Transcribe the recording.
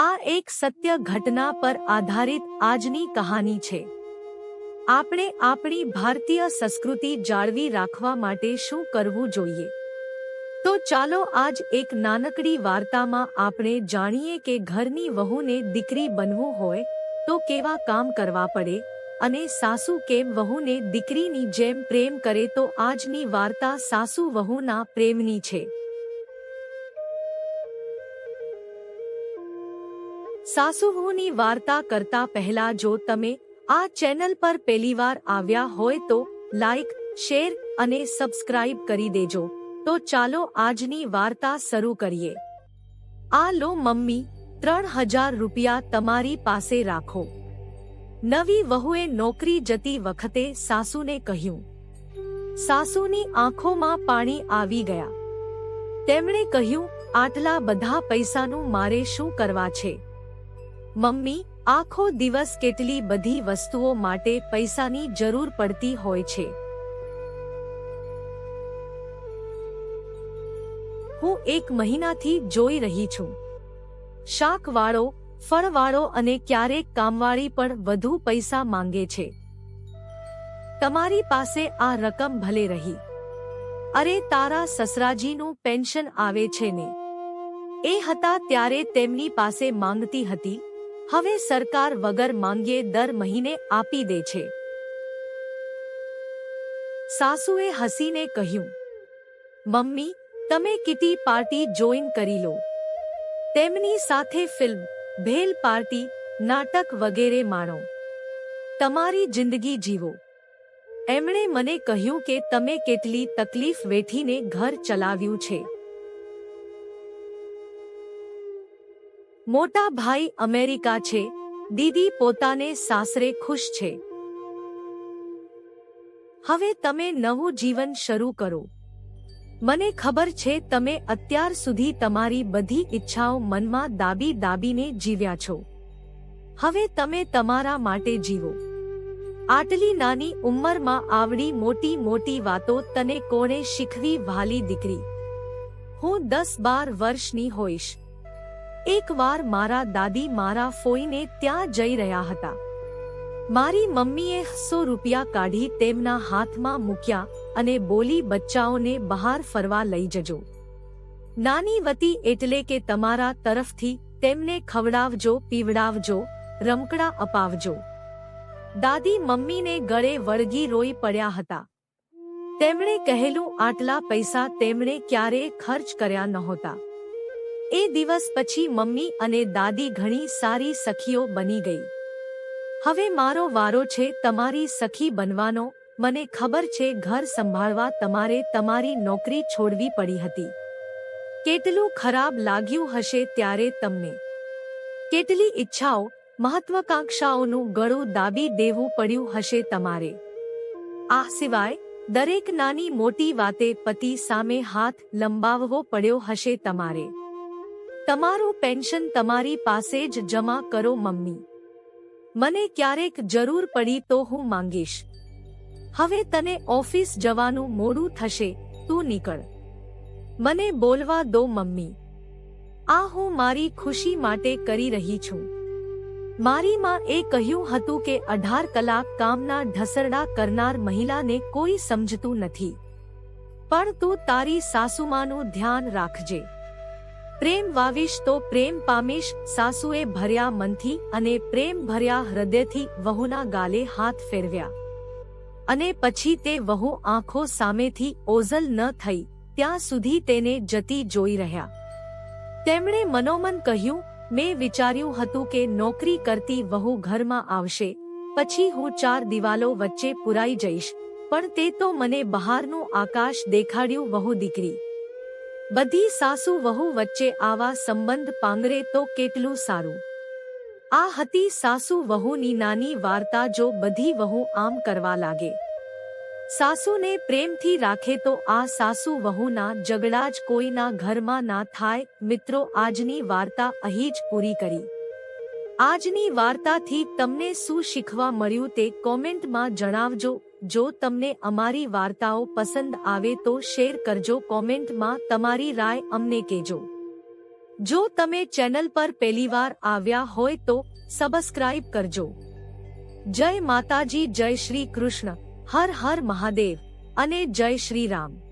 આ એક સત્ય ઘટના પર આધારિત આજની કહાની છે. આપણે આપણી ભારતીય સંસ્કૃતિ જાળવી રાખવા માટે શું કરવું જોઈએ? તો ચાલો આજ એક નાનકડી વાર્તામાં આપણે જાણીએ કે ઘરની વહુને દીકરી બનવું હોય તો કેવા કામ કરવા પડે અને સાસુ કેમ વહુને દીકરીની જેમ પ્રેમ કરે તો આજની વાર્તા સાસુ વહુના પ્રેમની છે. સાસુવહુની વાર્તા કરતા પહેલા જો તમે આ ચેનલ પર પહેલીવાર આવ્યા હોય તો લાઈક, શેર અને સબસ્ક્રાઇબ કરી દેજો. તો ચાલો આજની વાર્તા શરૂ કરીએ. આ લો મમ્મી, ત્રણ હજાર રૂપિયા તમારી પાસે રાખો. નવી વહુએ નોકરી જતી વખતે સાસુને કહ્યું. સાસુની આંખોમાં પાણી આવી ગયા. તેમણે કહ્યું, આટલા બધા પૈસાનું મારે શું કરવા છે? મમ્મી, આખો દિવસ કેટલી બધી વસ્તુઓ માટે પૈસાની જરૂર પડતી હોય છે. હું એક મહિનાથી જોઈ રહી છું. શાકવાળો, ફળવાળો અને ક્યારેક કામવાળી પણ વધુ પૈસા માંગે છે. તમારી પાસે આ રકમ ભલે રહી. અરે તારા સસરાજીનું પેન્શન આવે છે ને. એ હતા ત્યારે તેમની પાસે માંગતી હતી. હવે સરકાર વગર માંગ્યે દર મહિને આપી દે છે. સાસુએ હસીને કહ્યું, મમ્મી, તમે કિટી પાર્ટી જોઈન કરી લો. તેમની સાથે ફિલ્મ, ભેલ પાર્ટી, નાટક વગેરે માણો. તમારી જિંદગી જીવો. એમણે મને કહ્યું કે તમે કેટલી તકલીફ વેઠીને ઘર ચલાવ્યું છે. મોટા ભાઈ અમેરિકા છે. દીદી પોતાને સાસરે ખુશ છે. હવે તમે નવું જીવન શરૂ કરો. મને ખબર છે તમે અત્યાર સુધી તમારી બધી ઈચ્છાઓ મનમાં દાબી દાબીને જીવ્યા છો. હવે તમે તમારા માટે જીવો. આટલી નાની ઉંમરમાં આવડી મોટી મોટી વાતો તને કોણે શીખવી વાલી દીકરી? હું દસ બાર વર્ષની હોઈશ. એકવાર મારા દાદી મારા ફોઈને ત્યાં જઈ રહ્યા હતા. મારી મમ્મીએ સો રૂપિયા કાઢી તેમના હાથમાં મૂક્યા અને બોલી, બચ્ચાઓને બહાર ફરવા લઈ જજો. નાની વતી એટલે કે તમારા તરફથી તેમને ખવડાવજો, પીવડાવજો, રમકડા અપાવજો. દાદી મમ્મીને ગળે વળગી રોઈ પડ્યા હતા. તેમણે કહેલું, આટલા પૈસા તેમણે ક્યારેય ખર્ચ કર્યા નહોતા. એ દિવસ પછી મમ્મી અને દાદી ઘણી સારી સખીઓ બની ગઈ. હવે મારો વારો છે તમારી સખી બનવાનો, મને ખબર છે ઘર સંભાળવા તમારે તમારી નોકરી છોડવી પડી હતી. કેટલું ખરાબ લાગ્યું હશે ત્યારે તમને. કેટલી ઈચ્છાઓ, મહત્વકાંક્ષાઓનું ગળું દાબી દેવું પડ્યું હશે તમારે. આ સિવાય, દરેક નાની મોટી વાતે પતિ સામે હાથ લંબાવવો પડ્યો હશે તમારે. તમારું પેન્શન તમારી પાસે જ જમા કરો, મમ્મી. મને ક્યારેક જરૂર પડી તો હું માંગીશ. હવે તને ઓફિસ જવાનું મોડું થશે, તું નીકળ. મને બોલવા દો, મમ્મી. આ હું મારી ખુશી માટે કરી રહી છું. મારી માં એ કહ્યું હતું કે અઢાર કલાક કામના ઢસરડા કરનાર મહિલાને કોઈ સમજતું નથી. પણ તું તારી સાસુમાનું ધ્યાન રાખજે. પ્રેમ વાવીશ તો પ્રેમ પામીશ, સાસુએ ભર્યા મનથી અને પ્રેમ ભર્યા હૃદયથી વહુના ગાલે હાથ ફેરવ્યા. અને પછી તે વહુ આંખો સામેથી ઓઝલ ન થઈ, ત્યાં સુધી તેને જતી જોઈ રહ્યા. તેમણે મનોમન કહ્યું, મેં વિચાર્યું હતું કે નોકરી કરતી વહુ ઘરમાં આવશે, પછી હું ચાર દિવાલો વચ્ચે પુરાઈ જઈશ, પણ તે તો મને બહારનું આકાશ દેખાડ્યું વહુ દીકરી. બધી સાસુ વહુ વચ્ચે આવા સંબંધ પાંગરે તો કેટલું સારું? આ હતી સાસુ વહુની નાની વાર્તા જો બધી વહુ આમ કરવા લાગે. સાસુને પ્રેમથી રાખે તો આ સાસુ વહુના ઝઘડા જ કોઈના ઘરમાં ના થાય. મિત્રો, આજની વાર્તા અહીં જ પૂરી કરી. આજની વાર્તાથી તમને શું શીખવા મળ્યું તે કોમેન્ટમાં જણાવજો. જો તમને અમારી વાર્તાઓ પસંદ આવે તો શેર કરજો. કોમેન્ટમાં તમારી રાય અમને કહેજો. જો તમે ચેનલ પર પહેલીવાર આવ્યા હોય તો સબસ્ક્રાઇબ કરજો. જય માતાજી, જય શ્રી કૃષ્ણ. હર હર મહાદેવ અને જય શ્રી રામ.